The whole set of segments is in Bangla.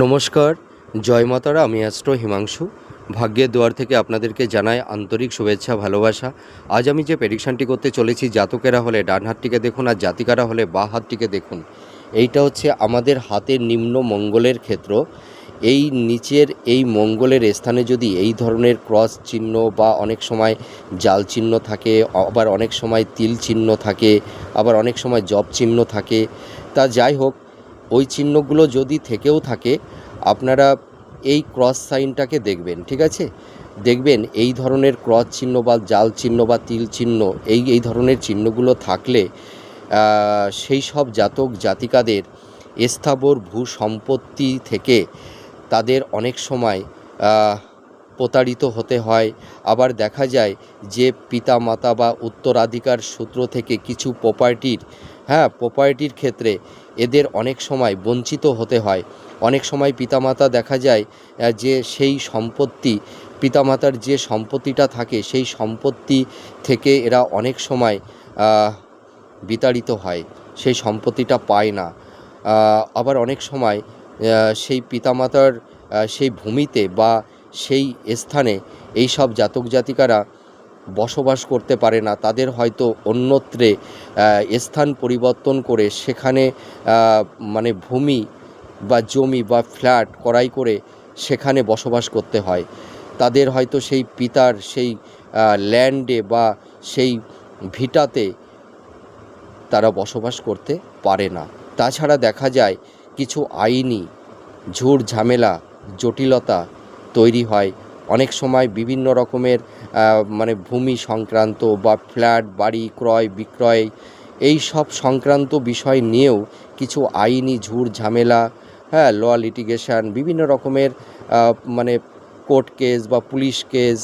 নমস্কার, জয় মাতারা, আমি অ্যাস্ট্রো হিমাংশু। ভাগ্যের দুয়ার থেকে আপনাদেরকে জানাই আন্তরিক শুভেচ্ছা, ভালোবাসা। আজ আমি যে প্রেডিকশানটি করতে চলেছি, জাতকেরা হলে ডান হাতটিকে দেখুন আর জাতিকারা হলে বা হাতটিকে দেখুন। এইটা হচ্ছে আমাদের হাতের নিম্ন মঙ্গলের ক্ষেত্র। এই নিচের এই মঙ্গলের স্থানে যদি এই ধরনের ক্রস চিহ্ন বা অনেক সময় জাল চিহ্ন থাকে, আবার অনেক সময় তিল চিহ্ন থাকে, আবার অনেক সময় জব চিহ্ন থাকে, তা যাই হোক ওই চিহ্নগুলো যদি থেকেও থাকে, আপনারা এই ক্রস সাইনটাকে দেখবেন, ঠিক আছে? দেখবেন এই ধরনের ক্রস চিহ্ন বা জাল চিহ্ন বা তিল চিহ্ন, এই এই ধরনের চিহ্নগুলো থাকলে সেই সব জাতক জাতিকাদের স্থাবর ভূ সম্পত্তি থেকে তাদের অনেক সময় প্রতারিত হতে হয়। আবার দেখা যায় যে পিতা মাতা বা উত্তরাধিকার সূত্র থেকে কিছু প্রপার্টির হ্যাঁ প্রপার্টির ক্ষেত্রে এদের অনেক সময় বঞ্চিত হতে হয়। অনেক সময় পিতামাতা দেখা যায় যে সেই সম্পত্তি, পিতামাতার যে সম্পত্তিটা থাকে, সেই সম্পত্তি থেকে এরা অনেক সময় বিতাড়িত হয়, সেই সম্পত্তিটা পায় না। আবার অনেক সময় সেই পিতামাতার সেই ভূমিতে বা সেই স্থানে এই সব জাতক জাতিকারা বসবাস করতে পারে না, তাদের হয়তো অন্যত্রে স্থান পরিবর্তন করে সেখানে মানে ভূমি বা জমি বা ফ্ল্যাট করাই করে সেখানে বসবাস করতে হয়। তাদের হয়তো সেই পিতার সেই ল্যান্ডে বা সেই ভিটাতে তারা বসবাস করতে পারে না। তাছাড়া দেখা যায় কিছু আইনি ঝুট ঝামেলা জটিলতা তৈরি হয় অনেক সময় বিভিন্ন রকমের মানে ভূমি সংক্রান্ত বা ফ্ল্যাট, বাড়ি, ক্রয়, বিক্রয়, এই সব সংক্রান্ত বিষয় নিয়েও কিছু আইনি ঝুট ঝামেলা হ্যাঁ ল লিটিগেশন বিভিন্ন রকমের মানে কোর্ট কেস বা পুলিশ কেস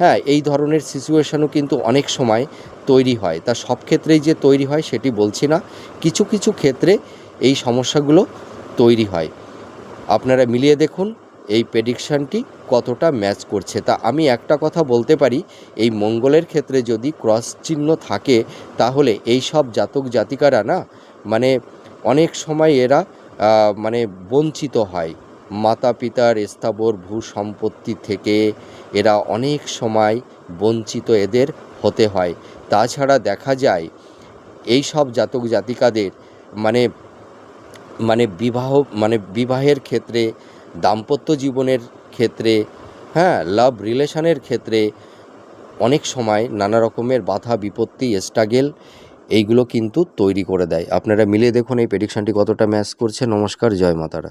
হ্যাঁ এই ধরনের সিচুয়েশনও কিন্তু অনেক সময় তৈরি হয়। তা সব ক্ষেত্রেই যে তৈরি হয় সেটি বলছি না। কিছু কিছু ক্ষেত্রে এই সমস্যাগুলো তৈরি হয়। আপনারা মিলিয়ে দেখুন। এই প্রেডিকশানটি কতটা ম্যাচ করছে? তা আমি একটা কথা বলতে পারি, এই মঙ্গলের ক্ষেত্রে যদি ক্রস চিহ্ন থাকে, তাহলে এই সব জাতক জাতিকারা না মানে অনেক সময় এরা মানে বঞ্চিত হয়। মাতা পিতার স্থাবর ভূ সম্পত্তি থেকে এরা অনেক সময় বঞ্চিত এদের হতে হয়। তাছাড়া দেখা যায়, এই সব জাতক জাতিকাদের মানে মানে বিবাহ মানে বিবাহের ক্ষেত্রে দাম্পত্য জীবনের ক্ষেত্রে হ্যাঁ লাভ রিলেশানের ক্ষেত্রে অনেক সময় নানা রকমের বাধা, বিপত্তি স্ট্রাগেল এইগুলো কিন্তু তৈরি করে দেয়। আপনারা মিলিয়ে দেখুন এই প্রেডিকশানটি কতটা ম্যাচ করছে। নমস্কার, জয় মাতারা।